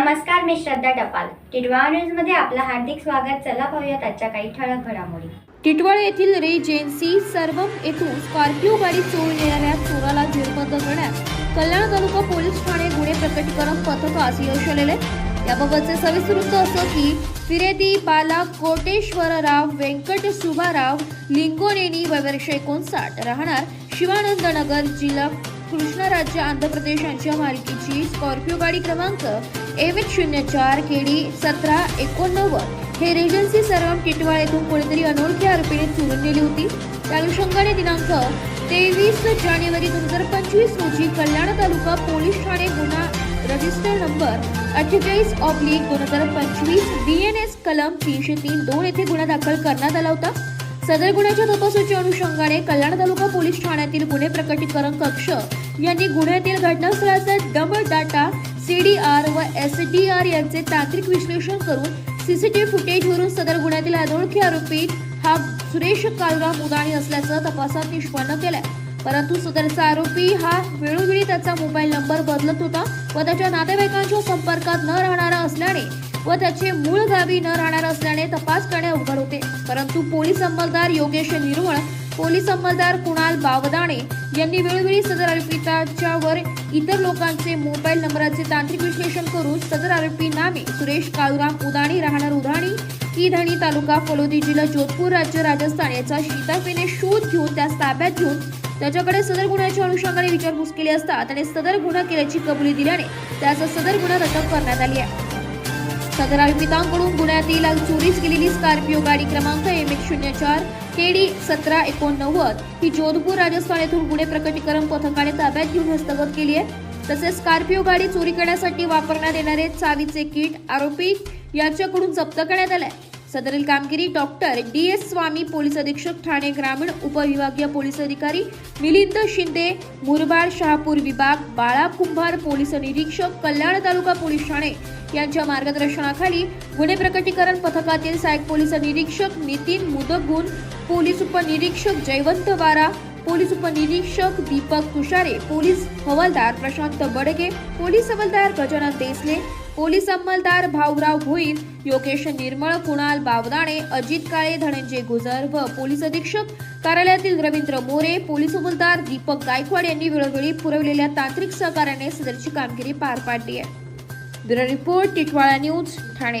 नमस्कार मी श्रद्धा टपाल. टिडवा न्यूजमध्ये आपलं हार्दिक स्वागत. चला पाहूयात आजच्या काही ठळक घडामोडी. टिटवाळ येथील रेजेन्सी सर्वम येथून स्कॉर्पिओ गाडी चोरून येणाऱ्या चोराला जेरबंद करण्यास कल्याण तालुका पोलीस ठाणे गुन्हे प्रकटीकरण पथकास यश आलेले. याबाबतचे सविस्तर वृत्त असं की फिरेदी बाला कोटेश्वरराव व्यंकट सुभाराव लिंगोनेनी वर्ष एकोणसाठ राहणार शिवानंद नगर जिल्हा कृष्णा राज्य आंध्र प्रदेश यांच्या मालकीची स्कॉर्पिओ गाडी क्रमांक एम एच शून्य चार केडी सतरा एकोणनव्वद. हे रेजन्सी सर्वम टिटवाळ येथून कोणीतरी अनोळखी आरोपीने चोरून नेली होती. त्या अनुषंगाने दिनांक तेवीस जानेवारी दोन हजार पंचवीस रोजी कल्याण तालुका पोलीस ठाणे गुन्हा रजिस्टर नंबर अठ्ठेचाळीस ऑब्लिक दोन हजार पंचवीस बी एन एस कलम तीनशे तीन दोन येथे गुन्हा दाखल करण्यात आला होता. सदर गुन्ह्याच्या तपासाच्या अनुषंगाने कल्याण तालुका पोलीस ठाण्यातील गुन्हे प्रकटीकरण कक्ष यांनी गुन्ह्यातील घटनास्थळाचा double data C D R व एस डी आर यांचे तांत्रिक विश्लेषण करून सीसीटीव्ही फुटेजवरून सदर गुन्ह्यातील अनोळखी आरोपी हा सुरेश कालराम उदाणी असल्याचं तपासात निष्पन्न केलंय. परंतु सदरचा आरोपी हा वेळोवेळी त्याचा मोबाईल नंबर बदलत होता व त्याच्या नातेवाईकांच्या संपर्कात न राहणारा असल्याने व त्याचे मूळ गावी न राहणार असल्याने तपास करणे अवघड होते. परंतु पोलीस अंमलदार योगेश निर्मळ पोलीस अंमलदार कुणाल बावदाणे यांनी वेळोवेळी सदर आरोपिताच्या वर इतर लोकांचे मोबाईल नंबराचे तांत्रिक विश्लेषण करून सदर आरोपी नामे सुरेश काळूराम उदाणी राहणार उदाणी की धणी तालुका फलोदी जिल्हा जोधपूर राज्य राजस्थान याचा शिताफीने शोध घेऊन त्यास ताब्यात घेऊन त्याच्याकडे सदर गुन्ह्याच्या अनुषंगाने विचारपूस केली असता त्याने सदर गुन्हा केल्याची कबुली दिल्याने त्याचा सदर गुन्हा अटक करण्यात आली आहे. सदर आरोपितांकडून गुन्ह्यातील चोरीस गेलेली स्कॉर्पिओ गाडी क्रमांक एम एक शून्य चार के डी सतरा एकोणनव्वद ही जोधपूर राजस्थान येथून गुन्हे प्रकटीकरण पथकाने ताब्यात घेऊन हस्तगत केली आहे. तसेच स्कॉर्पिओ गाडी चोरी करण्यासाठी वापरण्यात येणारे चावीचे किट आरोपी यांच्याकडून जप्त करण्यात आले सदरील कामगिरी doctor D S Swami police अधीक्षक ठाणे ग्रामीण उपविभागीय पोलीस अधिकारी मिलिंद शिंदे मुरबाड शहापूर विभाग बाळा कुंभार पोलीस निरीक्षक कल्याण तालुका पोलीस ठाणे यांच्या मार्गदर्शनाखाली गुन्हे प्रकटीकरण पथकातील सहाय्यक पोलीस निरीक्षक नितीन मुदगुण पोलीस उपनिरीक्षक जयवंत वारा पोलीस उपनिरीक्षक दीपक तुषारे पोलीस हवालदार प्रशांत बडगे पोलीस हवालदार गजानन देसले पोलीस अंमलदार भाऊराव भोईर योगेश निर्मळ कुणाल बावदाणे अजित काळे धनंजय गुजर व पोलीस अधीक्षक कार्यालयातील रवींद्र मोरे पोलीस अंमलदार दीपक गायकवाड यांनी वेळोवेळी पुरवलेल्या तांत्रिक सहकार्याने सदरची कामगिरी पार पाडली आहे. Bureau report Titwala news Thane.